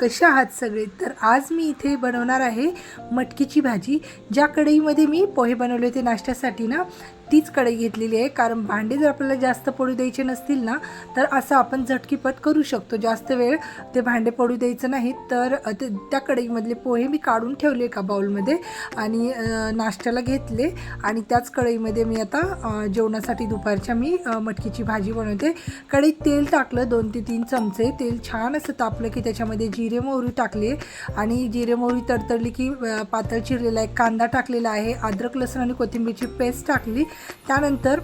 कशा आहात सगळे? तर आज मी इथे बनवणार आहे मटकीची भाजी ज्या कढईमध्ये मी पोहे बनवले होते नाश्त्यासाठी ना तीच कढई घेतलेली आहे. कारण भांडे जर आपल्याला जास्त पडू द्यायचे नसतील ना तर असं आपण झटकीपट करू शकतो. जास्त वेळ ते भांडे पडू द्यायचं नाही. तर ते त्या कढईमधले पोहे मी काढून ठेवले एका बाउलमध्ये आणि नाश्त्याला घेतले. आणि त्याच कढईमध्ये मी आता जेवणासाठी दुपारच्या मी मटकीची भाजी बनवते. कढईत तेल टाकलं दोन ते तीन चमचे. तेल छान असं तापलं की त्याच्यामध्ये जिरे मोहरी टाकले. आणि जिरे मोहरी तडतडली की पातळ चिरलेला एक कांदा टाकलेला आहे. अद्रक लसूण आणि कोथिंबीरची पेस्ट टाकली. त्यानंतर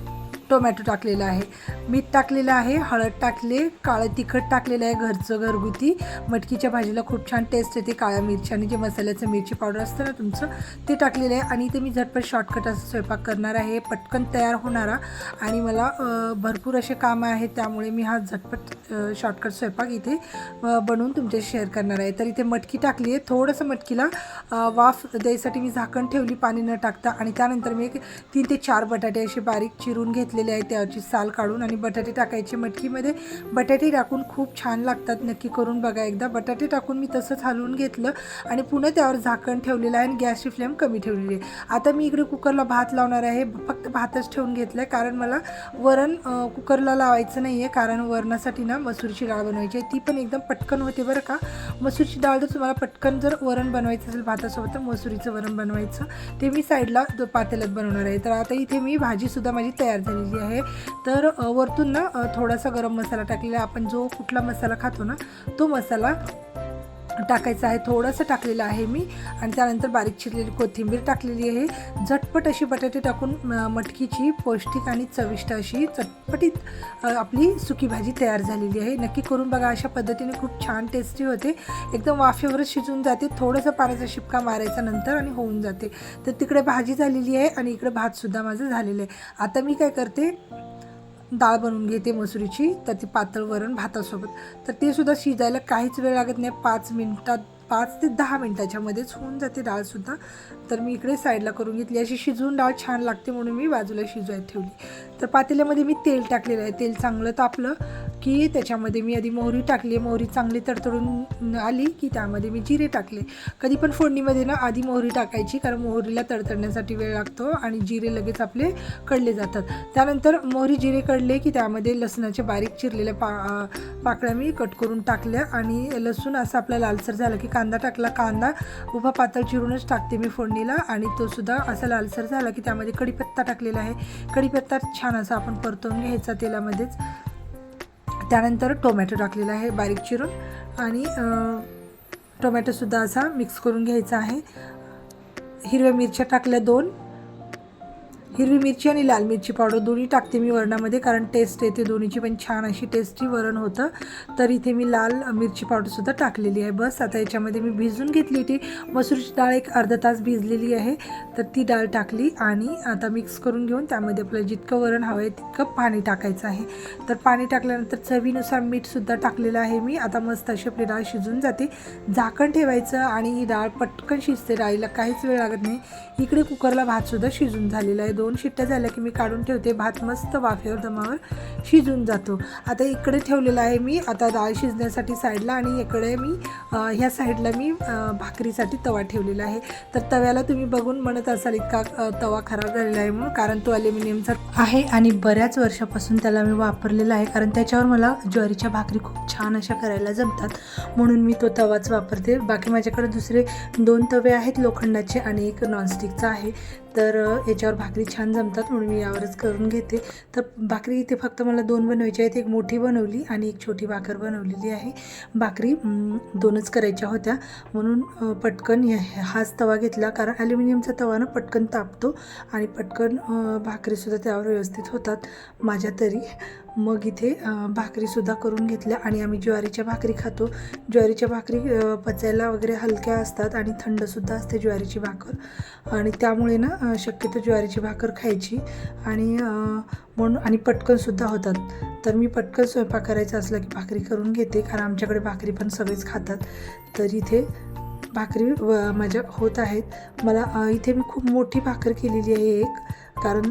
टोमॅटो टाकलेला आहे. मीठ टाकलेलं आहे हळद टाकले काळं तिखट टाकलेलं आहे घरचं घरगुती. मटकीच्या भाजीला खूप छान टेस्ट येते काळ्या मिरची आणि जे मसाल्याचं मिरची पावडर असतं ना तुमचं ते टाकलेलं आहे. आणि ते मी झटपट शॉर्टकट असं स्वयंपाक करणार आहे. पटकन तयार होणारा. आणि मला भरपूर असे कामं आहेत त्यामुळे मी हा झटपट शॉर्टकट स्वयंपाक इथे बनवून तुमच्याशी शेअर करणार आहे. तर इथे मटकी टाकली आहे. थोडंसं मटकीला वाफ द्यायसाठी मी झाकण ठेवली पाणी न टाकता. आणि त्यानंतर मी एक तीन ते चार बटाटे असे बारीक चिरून घेतले घेतलेले आहे त्याची साल काढून आणि बटाटे टाकायचे मटकीमध्ये. बटाटे टाकून खूप छान लागतात नक्की करून बघा एकदा. बटाटे टाकून मी तसंच हलवून घेतलं आणि पुन्हा त्यावर झाकण ठेवलेलं आहे आणि गॅसची फ्लेम कमी ठेवलेली आहे. आता मी इकडे कुकरला भात लावणार आहे. फक्त भातच ठेवून घेतलं आहे कारण मला वरण कुकरला लावायचं नाही आहे कारण वरणासाठी ना मसूरची डाळ बनवायची आहे. ती पण एकदम पटकन होते बरं का. मसूरची डाळ जर तुम्हाला पटकन जर वरण बनवायचं असेल भातासोबत तर मसुरीचं वरण बनवायचं. ते मी साईडला पातेल्यात बनवणार आहे. तर आता इथे मी भाजीसुद्धा माझी तयार झाली झालेली आहे. तर वरतून ना थोडासा गरम मसाला टाकलेला आपण जो कुठला मसाला खातो ना तो मसाला टाकायचं आहे थोडंसं टाकलेलं आहे मी. आणि त्यानंतर बारीक चिरलेली कोथिंबीर टाकलेली आहे. झटपट अशी बटाटे टाकून म- मटकीची पौष्टिक आणि चविष्ट अशी चटपटीत आपली सुकी भाजी तयार झालेली आहे. नक्की करून बघा अशा पद्धतीने खूप छान टेस्टी होते. एकदम वाफेवरच शिजून जाते. थोडंसं पाण्याचा शिपका मारायचा नंतर आणि होऊन जाते. तर तिकडे भाजी झालेली आहे आणि इकडे भातसुद्धा माझं झालेलं आहे. आता मी काय करते डाळ बनवून घेते मसुरीची तर ती पातळ वरण भातासोबत. तर ते सुद्धा शिजायला काहीच वेळ लागत नाही पाच मिनटात पाच ते दहा मिनटाच्या मध्येच होऊन जाते डाळसुद्धा तर मी इकडे साईडला करून घेतली. अशी शिजवून डाळ छान लागते म्हणून मी बाजूला शिजवायला ठेवली. तर पातेल्यामध्ये मी तेल टाकलेलं आहे. तेल चांगलं तापलं की त्याच्यामध्ये मी आधी मोहरी टाकली. मोहरी चांगली तडतडून आली की त्यामध्ये मी जिरे टाकले. कधी पण फोडणीमध्ये ना आधी मोहरी टाकायची कारण मोहरीला तडतडण्यासाठी वेळ लागतो आणि जिरे लगेच आपले कडले जातात. त्यानंतर मोहरी जिरे कडले की त्यामध्ये लसणाचे बारीक चिरलेल्या पा पाकळ्या मी कट करून टाकल्या आणि लसूण असं आपला लालसर झाला की कांदा टाकला कांदा उभा पातळ चिरूनच टाकते मी फोडणीला. आणि तो सुद्धा असा लालसर झाला की त्यामध्ये कढीपत्ता टाकलेला आहे. कढीपत्ता छान असा आपण परतवून घ्यायचा तेलामध्येच. त्यानंतर टोमॅटो टाकलेला आहे बारीक चिरून. आणि टोमॅटोसुद्धा असा मिक्स करून घ्यायचा आहे. हिरव्या मिरच्या टाकल्या दोन. हिरवी मिरची आणि लाल मिरची पावडर दोन्ही टाकते मी वरणामध्ये कारण टेस्ट येते दोन्हीची. पण छान अशी टेस्टी वरण होतं. तर इथे मी लाल मिरची पावडरसुद्धा टाकलेली आहे. बस आता याच्यामध्ये मी भिजून घेतली होती. मसूरची डाळ एक अर्धा तास भिजलेली आहे. तर ती डाळ टाकली आणि आता मिक्स करून घेऊन त्यामध्ये आपलं जितकं वरण हवं आहे तितकं पाणी टाकायचं आहे. तर पाणी टाकल्यानंतर चवीनुसार मीठसुद्धा टाकलेलं आहे मी. आता मस्त अशी आपली डाळ शिजून जाते. झाकण ठेवायचं आणि ही डाळ पटकन शिजते. डाळीला काहीच वेळ लागत नाही. इकडे कुकरला भातसुद्धा शिजून झालेला आहे. दोन शिट्ट्या झाल्या की मी काढून ठेवते. भात मस्त वाफेवर दमावर शिजून जातो. आता इकडे ठेवलेला आहे मी. आता डाळ शिजण्यासाठी साईडला आणि इकडे मी ह्या साईडला मी भाकरीसाठी तवा ठेवलेला आहे. तर तव्याला तुम्ही बघून म्हणत असाल इतका तवा खराब झालेला आहे म्हणून. कारण तो अल्युमिनियमचा आहे आणि बऱ्याच वर्षापासून त्याला मी वापरलेला आहे. कारण त्याच्यावर मला ज्वारीच्या भाकरी खूप छान अशा करायला जमतात. म्हणून मी तो तवाच वापरते. बाकी माझ्याकडे दुसरे दोन तवे आहेत लोखंडाचे आणि एक नॉनस्टिकचा आहे. तर याच्यावर भाकरी छान जमतात म्हणून मी यावरच करून घेते. तर भाकरी इथे फक्त मला दोन बनवायची आहेत. एक मोठी बनवली आणि एक छोटी भाकर बनवलेली आहे. भाकरी दोनच करायच्या होत्या. म्हणून पटकन हाच तवा घेतला. कारण ॲल्युमिनियमचा तवा ना पटकन तापतो आणि पटकन भाकरीसुद्धा त्यावर व्यवस्थित होतात. माझ्या तरी. मग इथे भाकरीसुद्धा करून घेतल्या आणि आम्ही ज्वारीच्या भाकरी खातो. ज्वारीच्या भाकरी पचायला वगैरे हलक्या असतात आणि थंडसुद्धा असते ज्वारीची भाकर. आणि त्यामुळे ना शक्यतो ज्वारीची भाकर खायची. आणि म्हणून आणि पटकनसुद्धा होतात. तर मी पटकन स्वयंपाक करायचा असला की भाकरी करून घेते कारण आमच्याकडे भाकरी पण सगळेच खातात. तर इथे भाकरी व माझ्या होत आहेत. मला इथे मी खूप मोठी भाकर केलेली आहे एक. कारण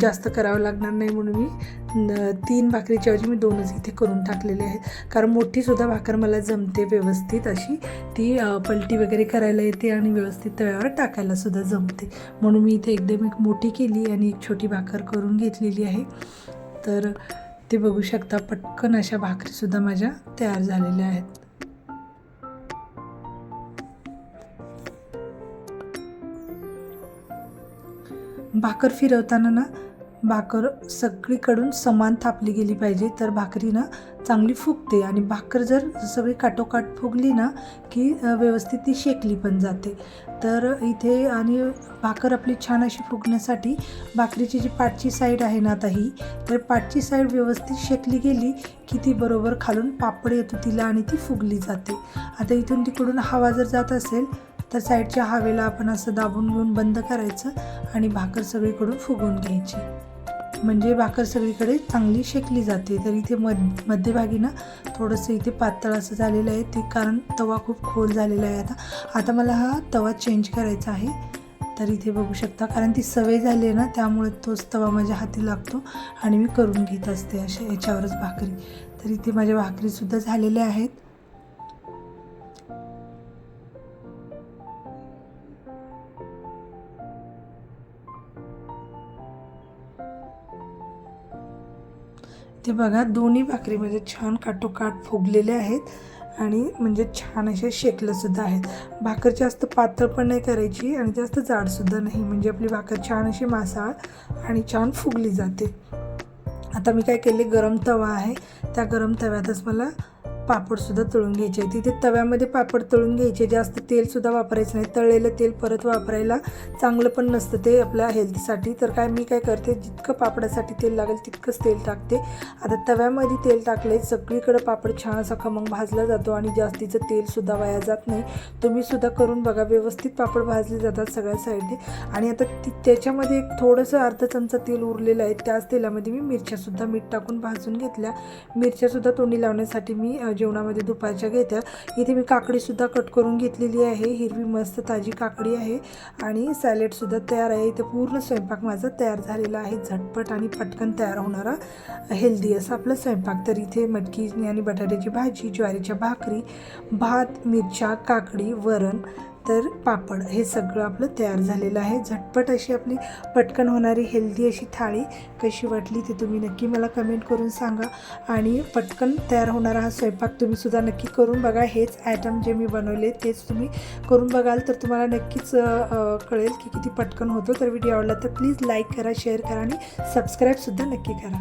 जास्त करावं लागणार नाही म्हणून मी तीन भाकरीच्या ऐवजी मी दोनच इथे करून टाकलेले आहेत. कारण मोठीसुद्धा भाकर मला जमते व्यवस्थित अशी. ती पलटी वगैरे करायला येते आणि व्यवस्थित तव्यावर टाकायलासुद्धा जमते. म्हणून मी इथे एकदम एक मोठी केली आणि एक छोटी भाकर करून घेतलेली आहे. तर ते बघू शकता पटकन अशा भाकरीसुद्धा माझ्या तयार झालेल्या आहेत. भाकर फिरवताना ना भाकर सगळीकडून समान थापली गेली पाहिजे. तर भाकरी ना चांगली फुगते आणि भाकर जर सगळी काटोकाट फुगली ना की व्यवस्थित ती शेकली पण जाते. तर इथे आणि भाकर आपली छान अशी फुगण्यासाठी भाकरीची जी पाठची साईड आहे ना आता ही तर पाठची साईड व्यवस्थित शेकली गेली की ती बरोबर खालून पापड येतो तिला आणि ती फुगली जाते. आता इथून तिकडून हवा जर जात असेल तर साईडच्या हवेला आपण असं दाबून घेऊन बंद करायचं आणि भाकर सगळीकडून फुगवून घ्यायची. म्हणजे भाकर सगळीकडे चांगली शेकली जाते. तर इथे मध मध्यभागी ना थोडंसं इथे पातळ असं झालेलं आहे. ते कारण तवा खूप खोल झालेला आहे आता. आता मला हा तवा चेंज करायचा आहे. तर इथे बघू शकता कारण ती सवय झाली आहे ना त्यामुळे तोच तवा माझ्या हाती लागतो आणि मी करून घेत असते अशा याच्यावरच भाकरी. तर इथे माझ्या भाकरीसुद्धा झालेल्या आहेत. ते बघा दोन्ही भाकरी म्हणजे छान काटोकाट फुगलेले आहेत आणि म्हणजे छान असे शेकलंसुद्धा आहेत. भाकर जास्त पातळ पण नाही करायची आणि जास्त जाडसुद्धा नाही. म्हणजे आपली भाकर छान अशी मासाळ आणि छान फुगली जाते. आता मी काय केले गरम तवा आहे. त्या गरम तव्यातच मला पापडसुद्धा तळून घ्यायचे. तिथे तव्यामध्ये पापड तळून घ्यायचे. जास्त तेलसुद्धा वापरायचं नाही. तळलेलं तेल परत वापरायला चांगलं पण नसतं ते आपल्या हेल्थसाठी. तर काय मी काय करते जितकं पापडासाठी तेल लागेल तितकंच तेल टाकते. आता तव्यामध्ये तेल टाकले सगळीकडं पापड छान असा खमंग भाजला जातो आणि जास्तीचं तेलसुद्धा वाया जात नाही. तुम्हीसुद्धा करून बघा व्यवस्थित पापड भाजले जातात सगळ्या साईडने. आणि आता ती त्याच्यामध्ये एक थोडंसं अर्धा चमचा तेल उरलेलं आहे. त्याच तेलामध्ये मी मिरच्यासुद्धा मीठ टाकून भाजून घेतल्या. मिरच्यासुद्धा तोंडी लावण्यासाठी मी जेवणामध्ये दुपारच्या घेत्या. इथे मी काकडीसुद्धा कट करून घेतलेली आहे. हिरवी मस्त ताजी काकडी आहे. आणि सॅलेडसुद्धा तयार आहे. इथे पूर्ण स्वयंपाक माझा तयार झालेला आहे. झटपट आणि पटकन तयार होणारा हेल्दी असा आपला स्वयंपाक. तर इथे मटकी आणि बटाट्याची भाजी ज्वारीच्या भाकरी भात मिरच्या काकडी वरण तर पापड हे सगळं आपलं तयार झालेलं आहे. झटपट अशी आपली पटकन होणारी हेल्दी अशी थाळी कशी वाटली ती तुम्ही नक्की मला कमेंट करून सांगा. आणि पटकन तयार होणारा हा स्वयंपाक तुम्हीसुद्धा नक्की करून बघा. हेच आयटम जे मी बनवले तेच तुम्ही करून बघाल तर तुम्हाला नक्कीच कळेल की किती पटकन होतो. तर व्हिडिओ आवडला तर प्लीज लाईक करा शेअर करा आणि सबस्क्राईबसुद्धा नक्की करा.